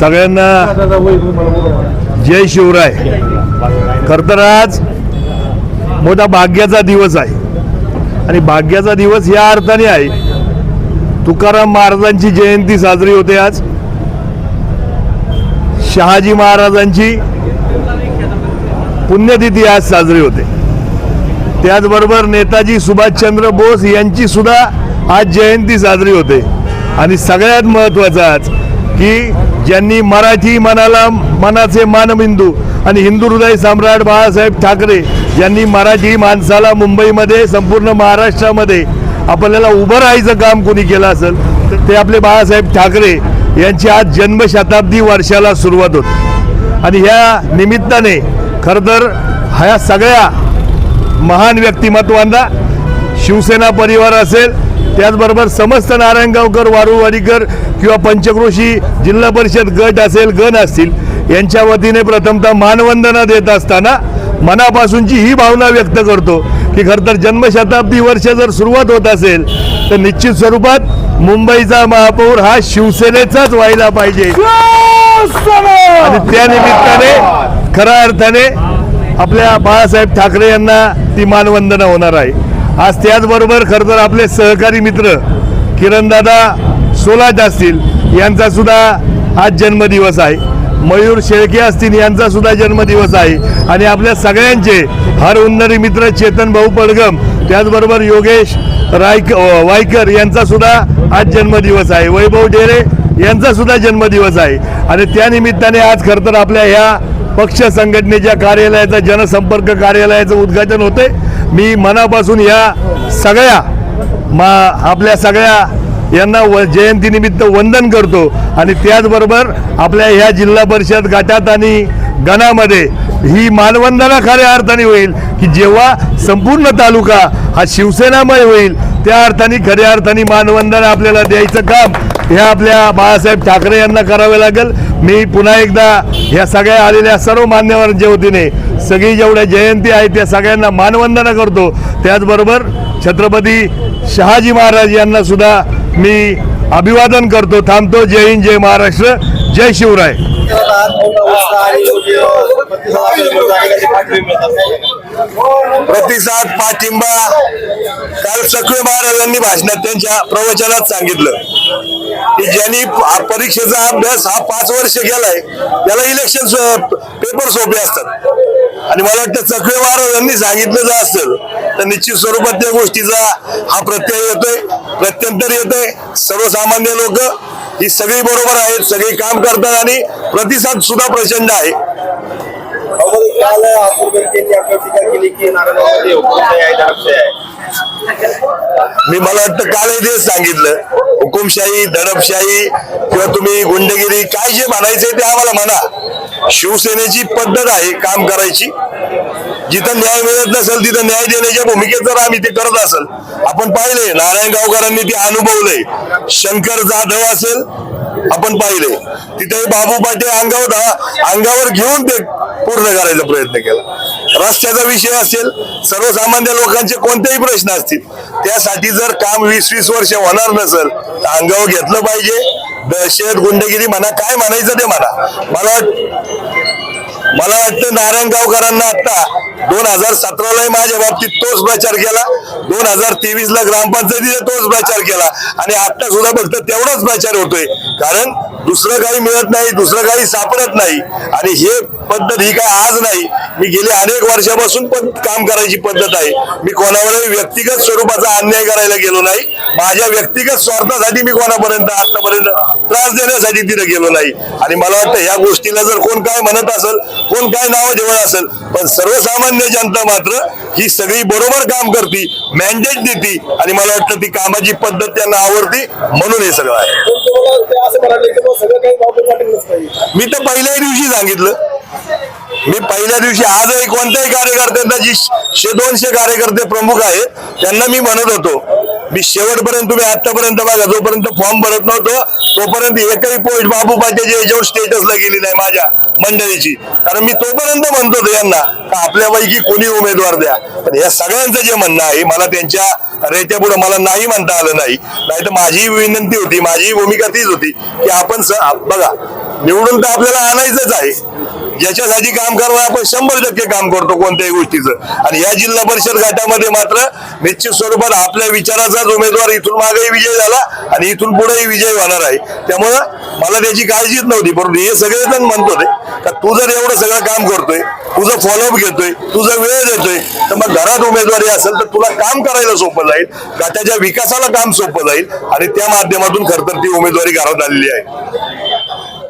सगळ्यांना जय शिवराय. खर तर आज मोठा भाग्याचा दिवस आहे. आणि भाग्याचा दिवस या अर्थाने आहे तुकाराम महाराजांची जयंती साजरी होते आज. शहाजी महाराजांची पुण्यतिथी आज साजरी होते. त्याचबरोबर नेताजी सुभाषचंद्र बोस यांची सुद्धा आज जयंती साजरी होते. आणि सगळ्यात महत्त्वाचं आज की ज्यांनी मराठी मनाला मनाचे मानबिंदू आणि हिंदू हृदय सम्राट बाळासाहेब ठाकरे यांनी मराठी माणसाला मुंबईमध्ये संपूर्ण महाराष्ट्रामध्ये आपल्याला उभं राहायचं काम कोणी केलं असेल तर ते आपले बाळासाहेब ठाकरे यांची आज जन्मशताब्दी वर्षाला सुरुवात होते. आणि ह्या निमित्ताने खरं तर ह्या सगळ्या महान व्यक्तिमत्वांना शिवसेना परिवार असेल त्याचबरोबर समस्त नारायणगावकर वारुवाडीकर किंवा पंचक्रोशी जिल्हा परिषद गट असेल गण असतील यांच्या वतीने प्रथमतः मानवंदना देत असताना मनापासूनची ही भावना व्यक्त करतो की खरं तर जन्मशताब्दी वर्ष जर सुरुवात होत असेल तर निश्चित स्वरूपात मुंबईचा महापौर हा शिवसेनेचाच व्हायला पाहिजे. आणि त्या निमित्ताने खऱ्या अर्थाने आपल्या बाळासाहेब ठाकरे यांना ती मानवंदना होणार आहे. आज त्याचबरोबर खरं तर आपले सहकारी मित्र किरणदादा सोलाट असतील यांचा सुद्धा आज जन्मदिवस आहे. मयूर शेळके असतील यांचा सुद्धा जन्मदिवस आहे. आणि आपल्या सगळ्यांचे हर उन्नरी मित्र चेतन भाऊ पडगम त्याचबरोबर योगेश रायक वायकर यांचा सुद्धा आज जन्मदिवस आहे. वैभव डेरे यांचा सुद्धा जन्मदिवस आहे. आणि त्यानिमित्ताने आज खरं तर आपल्या ह्या पक्ष संघटनेच्या कार्यालयाचं जनसंपर्क कार्यालयाचं उद्घाटन होते मी मनापासून या सगळ्या मा आपल्या सगळ्या यांना व जयंतीनिमित्त वंदन करतो. आणि त्याचबरोबर आपल्या ह्या जिल्हा परिषद गटात आणि गणामध्ये ही मानवंदना खऱ्या अर्थाने होईल की जेव्हा संपूर्ण तालुका हा शिवसेनामय होईल त्या अर्थाने खऱ्या अर्थाने मानवंदना आपल्याला द्यायचं काम हे आपल्या बाळासाहेब ठाकरे यांना करावे लागेल. मी पुन्हा एकदा ह्या सगळ्या आलेल्या सर्व मान्यवरांच्या वतीने सगळी जेवढ्या जयंती आहे त्या सगळ्यांना मानवंदना करतो. त्याचबरोबर छत्रपती शहाजी महाराज यांना सुद्धा मी अभिवादन करतो. थांबतो. जय हिंद जय महाराष्ट्र. जय शिवराय. प्रतिसाद पाठिंबा. काल सकळे महाराजांनी भाषणात त्यांच्या प्रवचनात सांगितलं की ज्यांनी परीक्षेचा अभ्यास हा पाच वर्ष केलाय त्याला इलेक्शन पेपर सोपे असतात. आणि मला वाटतं चकवे महाराजांनी सांगितलं जर असेल तर निश्चित स्वरूपात त्या गोष्टीचा हा प्रत्यय येतोय प्रत्यंतर येतोय. सर्वसामान्य लोक ही सगळी बरोबर आहेत सगळी काम करतात आणि प्रतिसाद सुद्धा प्रचंड आहे. मी मला वाटतं कालही तेच सांगितलं हुकुमशाही दडपशाही किंवा तुम्ही गुंडगिरी काय जे म्हणायचंय ते आम्हाला म्हणा. शिवसेनेची पद्धत आहे काम करायची. जिथं न्याय मिळत नसेल तिथं न्याय देण्याच्या भूमिकेत जर आम्ही ते करत असेल आपण पाहिले नारायण गावकरांनी ते अनुभवलंय. शंकर जाधव असेल आपण पाहिले तिथे बाबू पाटे अंगावर अंगावर घेऊन ते पूर्ण करायचा प्रयत्न केला. रस्त्याचा विषय असेल सर्वसामान्य लोकांचे कोणतेही प्रश्न असतील त्यासाठी जर काम वीस वीस वर्ष होणार नसेल तर अंगावर घेतलं पाहिजे. दहशत गुंडगिरी म्हणा काय म्हणायचं ते म्हणा. मला मला वाटतं नारायण गावकरांना आता दोन हजार सतरालाही माझ्या बाबतीत तोच प्रचार केला. दोन हजार तेवीस ला ग्रामपंचायतीने तोच प्रचार केला. आणि आता सुद्धा फक्त तेवढाच प्रचार होतोय. कारण दुसरं काही मिळत नाही दुसरं काही सापडत नाही. आणि हे पद्धत ही काय आज नाही. मी गेली अनेक वर्षापासून पण काम करायची पद्धत आहे. मी कोणावरही व्यक्तिगत स्वरूपाचा अन्याय करायला गेलो नाही. माझ्या व्यक्तिगत स्वार्थासाठी मी कोणापर्यंत आतापर्यंत त्रास देण्यासाठी तिथे गेलो नाही. आणि मला वाटतं ह्या गोष्टीला जर कोण काय म्हणत असेल कोण काय नावं ठेवत असेल पण सर्वसामान्य जनता मात्र ही सगळी बरोबर काम करती मॅन्डेट देती. आणि मला वाटतं ती कामाची पद्धत त्यांना आवडती म्हणून हे सगळं आहे. मी तर पहिल्याही दिवशी सांगितलं. मी पहिल्या दिवशी आजही कोणत्याही कार्यकर्त्यांना जी शे दोनशे कार्यकर्ते प्रमुख आहेत त्यांना मी म्हणत होतो मी शेवटपर्यंत तुम्ही आतापर्यंत बघा जोपर्यंत फॉर्म भरत नव्हतो तोपर्यंत एकही पोस्ट बाबू पाट्याच्या याच्यावर स्टेटसला गेली नाही माझ्या मंडळीची. कारण मी तोपर्यंत म्हणतो यांना का आपल्यापैकी कोणी उमेदवार द्या. पण या सगळ्यांचं जे म्हणणं आहे मला त्यांच्या रेत्या पुढे मला नाही म्हणता आलं नाही. नाहीतर माझी विनंती होती माझी भूमिका तीच होती की आपण स- बघा निवडून तर आपल्याला आणायचंच आहे. ज्याच्यासाठी काम करणार आपण शंभर टक्के काम करतो कोणत्याही गोष्टीचं. आणि या जिल्हा परिषद गटामध्ये मात्र निश्चित स्वरूपात आपल्या विचाराचाच उमेदवार इथून मागेही विजय झाला आणि इथून पुढेही विजय होणार आहे. त्यामुळं मला त्याची काळजीच नव्हती परंतु हे सगळेजण म्हणतो ते का तू जर एवढं सगळं काम करतोय तुझं फॉलोअप घेतोय तुझा वेळ देतोय तर मग घरात उमेदवारी असेल तर तुला काम करायला सोपं जाईल गटाच्या विकासाला काम सोपं जाईल आणि त्या माध्यमातून खरतर ती उमेदवारी घरात आलेली आहे.